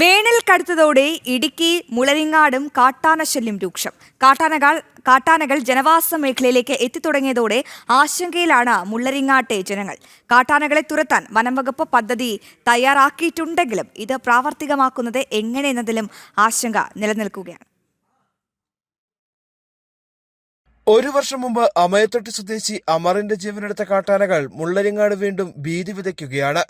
വേനൽ കടുത്തതോടെ ഇടുക്കി മുളരിങ്ങാടും കാട്ടാനശല്യം രൂക്ഷം. കാട്ടാനകൾ കാട്ടാനകൾ ജനവാസ മേഖലയിലേക്ക് എത്തിത്തുടങ്ങിയതോടെ ആശങ്കയിലാണ് മുള്ളരിങ്ങാട്ടെ ജനങ്ങൾ. കാട്ടാനകളെ തുരത്താൻ വനംവകുപ്പ് പദ്ധതി തയ്യാറാക്കിയിട്ടുണ്ടെങ്കിലും ഇത് പ്രാവർത്തികമാക്കുന്നത് എങ്ങനെയെന്നതിലും ആശങ്ക നിലനിൽക്കുകയാണ്. ഒരു വർഷം മുമ്പ് അമയത്തൊട്ടി സ്വദേശി അമറിന്റെ ജീവനെടുത്ത കാട്ടാനകൾ മുള്ളരിങ്ങാട് വീണ്ടും ഭീതി വിതയ്ക്കുകയാണ്.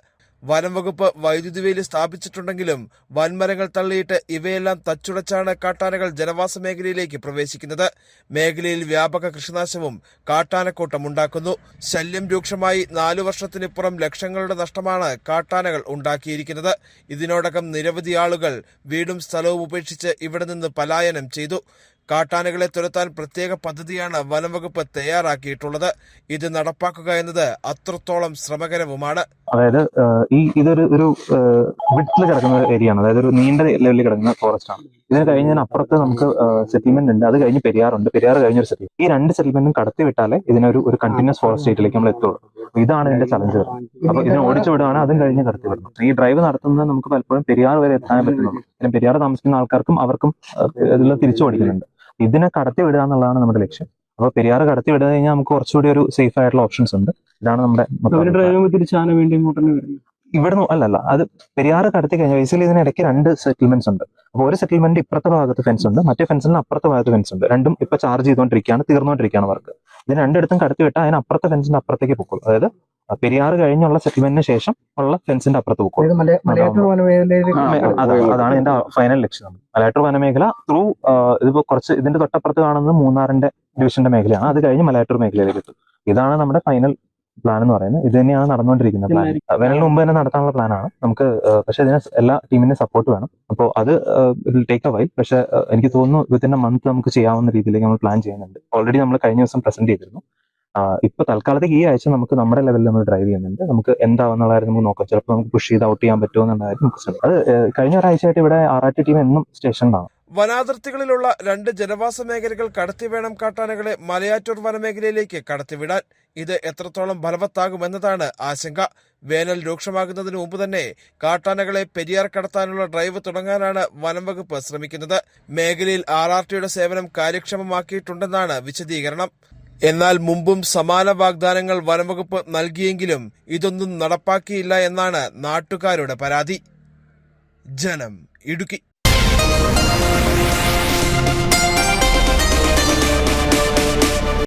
വനം വകുപ്പ് വൈദ്യുതി വേലി സ്ഥാപിച്ചിട്ടുണ്ടെങ്കിലും വൻമരങ്ങൾ തള്ളിയിട്ട് ഇവയെല്ലാം തച്ചുടച്ചാണ് കാട്ടാനകൾ ജനവാസ മേഖലയിലേക്ക് പ്രവേശിക്കുന്നത്. മേഖലയിൽ വ്യാപക കൃഷിനാശവും കാട്ടാനക്കൂട്ടം ഉണ്ടാക്കുന്നു ശല്യം രൂക്ഷമായി നാലു വർഷത്തിനിപ്പുറം ലക്ഷങ്ങളുടെ നഷ്ടമാണ് കാട്ടാനകൾ ഉണ്ടാക്കിയിരിക്കുന്നത്. ഇതിനോടകം നിരവധി ആളുകൾ വീടും സ്ഥലവും ഉപേക്ഷിച്ച് ഇവിടെ നിന്ന് പലായനം ചെയ്തു. കാട്ടാനകളെ തുരത്താൻ പ്രത്യേക പദ്ധതിയാണ് വനംവകുപ്പ് തയ്യാറാക്കിയിട്ടുള്ളത്. ഇത് നടപ്പാക്കുക എന്നത് അത്രത്തോളം ശ്രമകരവുമാണ്. അതായത് ഈ ഇതൊരു ഒരു വിട്ടിൽ കിടക്കുന്ന ഏരിയ ആണ് അതായത് ഒരു നീണ്ട ലെവലിൽ കിടക്കുന്ന ഫോറസ്റ്റ് ആണ് ഇതിന് കഴിഞ്ഞതിനപ്പുറത്ത് നമുക്ക് സെറ്റിൽമെന്റ് ഉണ്ട്. അത് കഴിഞ്ഞ് പെരിയാറുണ്ട് പെരിയാർ കഴിഞ്ഞ ഒരു സെറ്റിൽമെന്റ് ഈ രണ്ട് സെറ്റിൽമെന്റും കടത്തി വിട്ടാലേ ഇതിനൊരു ഒരു കണ്ടിന്യൂസ് ഫോറസ്റ്റ് സ്റ്റേറ്റിലേക്ക് നമ്മൾ എത്തുള്ളൂ. ഇതാണ് ഇതിന്റെ ചലഞ്ച് അപ്പൊ ഇതിനെ ഓടിച്ചു വിടുകയാണ്. അതും കഴിഞ്ഞ് കടത്തി വിടണം. ഈ ഡ്രൈവ് നടത്തുന്നത് നമുക്ക് പലപ്പോഴും പെരിയാർ വരെ എത്താൻ പറ്റുന്നുള്ളൂ. പെരിയാർ താമസിക്കുന്ന ആൾക്കാർക്കും അവർക്കും ഇതെല്ലാം തിരിച്ചു ഓടിക്കുന്നുണ്ട് ഇതിനെ കടത്തി വിടുക എന്നുള്ളതാണ് നമ്മുടെ ലക്ഷ്യം. അപ്പോൾ പെരിയാർ കടത്തി വിടുക കഴിഞ്ഞാൽ നമുക്ക് കുറച്ചുകൂടി ഒരു സേഫ് ആയിട്ടുള്ള ഓപ്ഷൻസ് ഉണ്ട്. ഇതാണ് നമ്മുടെ ഇവിടെ അല്ല വേണ്ടി ഇവിടുന്ന് അല്ലല്ല അത് പെരിയാറ് കടത്തി കഴിഞ്ഞാൽ ബേസിക്കലി ഇതിനിടയ്ക്ക് രണ്ട് സെറ്റിൽമെന്റ്സ് ഉണ്ട്. അപ്പോൾ ഒരു സെറ്റിൽമെന്റ് ഇപ്പുറത്തെ ഭാഗത്ത് ഫെൻസ് ഉണ്ട് മറ്റേ ഫെൻസിന് അപ്പുറത്തെ ഭാഗത്ത് ഫെൻസ് ഉണ്ട്. രണ്ടും ഇപ്പൊ ചാർജ് ചെയ്തുകൊണ്ടിരിക്കുകയാണ് തീർന്നുകൊണ്ടിരിക്കുകയാണ് വർക്ക് ഇതിന് രണ്ടിടത്തും കടത്തി വിട്ടാൽ അതിന് അപ്പുറത്തെ ഫെൻസിന്റെ അപ്പുറത്തേക്ക് പൊക്കോളൂ. അതായത് പെരിയാറ് കഴിഞ്ഞുള്ള സെറ്റിൽമെന്റിന് ശേഷം ഉള്ള ഫെൻസിന്റെ അപ്പുറത്ത് പോകും അതാണ് എന്റെ ഫൈനൽ ലക്ഷ്യം മലയാറ്റൂർ വനമേഖല ത്രൂ ഇതിപ്പോ കുറച്ച് ഇതിന്റെ തൊട്ടപ്പുറത്ത് കാണുന്നത് മൂന്നാറിന്റെ ഡിവിഷന്റെ മേഖലയാണ്. അത് കഴിഞ്ഞ് മലയാറ്റൂർ മേഖലയിലേക്ക് എത്തും. ഇതാണ് നമ്മുടെ ഫൈനൽ പ്ലാൻ എന്ന് പറയുന്നത്. ഇത് തന്നെയാണ് നടന്നുകൊണ്ടിരിക്കുന്ന പ്ലാൻ വേനലിന് മുമ്പ് തന്നെ നടത്താനുള്ള പ്ലാനാണ് നമുക്ക് പക്ഷെ ഇതിന് എല്ലാ ടീമിന്റെ സപ്പോർട്ട് വേണം. അപ്പോൾ അത് ടേക്ക് എ വൈ പക്ഷെ എനിക്ക് തോന്നുന്നു വിത്തിൻ എ മന്ത് നമുക്ക് ചെയ്യാവുന്ന രീതിയിലേക്ക് നമ്മൾ പ്ലാൻ ചെയ്യുന്നുണ്ട്. ഓൾറെഡി നമ്മൾ കഴിഞ്ഞ ദിവസം പ്രസന്റ് ചെയ്തിരുന്നു. ഇപ്പൊ തൽക്കാലത്തേക്ക് ഈ ആഴ്ച നമുക്ക് നമ്മുടെ ലെവലിൽ നമ്മൾ ഡ്രൈവ് ചെയ്യുന്നുണ്ട്. നമുക്ക് എന്താവുന്നുള്ള കാര്യം നമുക്ക് നോക്കാം. ചിലപ്പോൾ നമുക്ക് പുഷ് ചെയ്ത് ഔട്ട് ചെയ്യാൻ പറ്റുമോ എന്നുള്ള കാര്യം നമുക്ക് ശ്രമിക്കാം. അത് കഴിഞ്ഞ ഒരാഴ്ചയായിട്ട് ഇവിടെ ആർ ടീം എന്നും സ്റ്റേഷനിലാണ് വനാതിർത്തികളിലുള്ള രണ്ട് ജനവാസ മേഖലകൾ കടത്തി വേണം കാട്ടാനകളെ മലയാറ്റൂർ വനമേഖലയിലേക്ക് കടത്തിവിടാൻ ഇത് എത്രത്തോളം ഫലവത്താകുമെന്നതാണ് ആശങ്ക. വേനൽ രൂക്ഷമാകുന്നതിന് മുമ്പ് തന്നെ കാട്ടാനകളെ പെരിയാർ കടത്താനുള്ള ഡ്രൈവ് തുടങ്ങാനാണ് വനംവകുപ്പ് ശ്രമിക്കുന്നത്. മേഖലയിൽ ആർ സേവനം കാര്യക്ഷമമാക്കിയിട്ടുണ്ടെന്നാണ് വിശദീകരണം. എന്നാൽ മുമ്പും സമാന വാഗ്ദാനങ്ങൾ വനംവകുപ്പ് നൽകിയെങ്കിലും ഇതൊന്നും നടപ്പാക്കിയില്ല എന്നാണ് നാട്ടുകാരുടെ പരാതി. ജനം ഇടുക്കി.